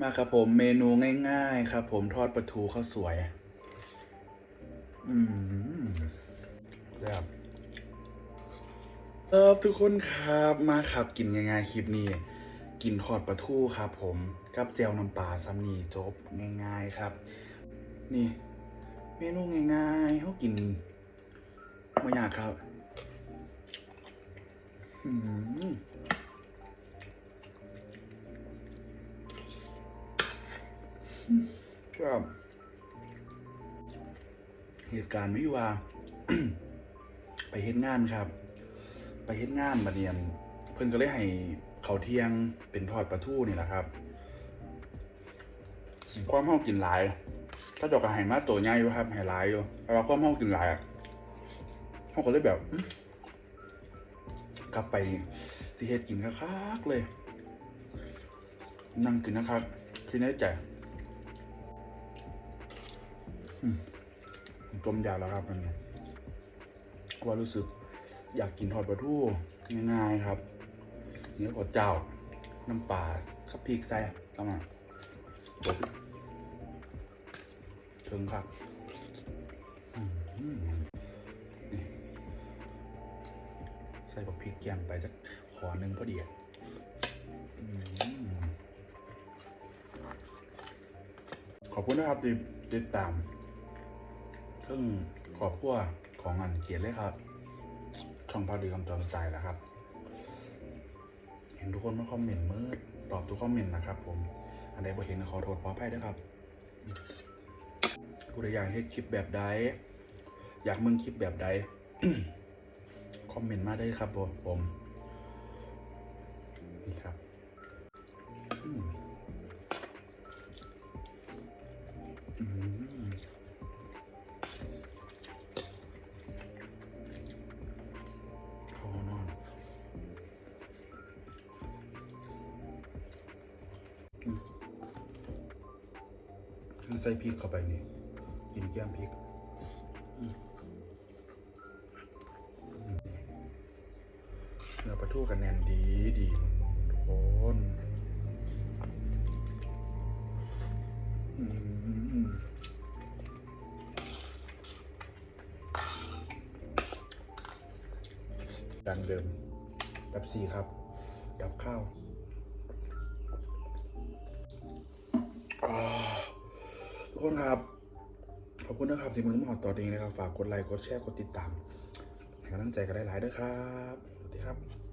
มาครับผมเมนูง่าย ๆ ครับผมทอดปลาทูข้าวสวย อืมแบบเออทุกคนครับมาครับกินง่ายๆคลิปนี้ กินทอดปลาทูครับผมกับแจวน้ำปลาซัมนี่จบง่าย ๆครับ นี่ เมนูง่ายๆเขากินไม่อยากครับ อืม ครับเหตุการณ์ไม่ว่าไปเฮ็ดงานครับ ไปเฮ็ดงานมาเรียน เพิ่นก็เลยให้เขาเที่ยงเป็นทอดปลาทูนี่แหละครับความห้องกินหลาย ถ้าจอกระหายมาตัวใหญ่อยู่ครับหายหลายอยู่แต่ว่าความห้องกินหลายห้องก็เลยแบบกลับไปสิเฮ็ดกินคักๆเลย นั่งกินนะครับคือในใจ ต้มยำแล้วครับมันว่ารู้สึกอยากกินทอดปลาทูง่ายๆครับ เนื้อกับเจ้า น้ำปลาขับพริกใส่ประมาถึงครับใส่กับพริกแกมไปจะขอหนึ่งพอดีอะอืมขอบคุณนะครับที่ติดตาม เพิ่งขอบพัวของอันเขียนเลยครับ ช่องพาดีคำจอมใจนะครับ เห็นทุกคนมาคอมเมนต์มืดตอบทุกคอมเมนต์นะครับ ผม อันใดบ่เห็นขอโทษขออภัยด้วยครับผู้ใดอยากให้คลิปแบบใดอยากมึงคลิปแบบใดคอมเมนต์มาได้ครับผม อืมใส่พริกเข้าไปนี่ กินแก้มพริกเนื้อปลาทูกันแน่นดีดีทุกคนดังเดิมแบบสี่ครับ ดับข้าว ทุกคนครับ ขอบคุณนะครับที่มึงมาหอดต่อเองนะครับ ฝากกดไลค์ กดแชร์ กดติดตามให้กำลังใจกันได้หลายๆด้วยครับ สวัสดีครับ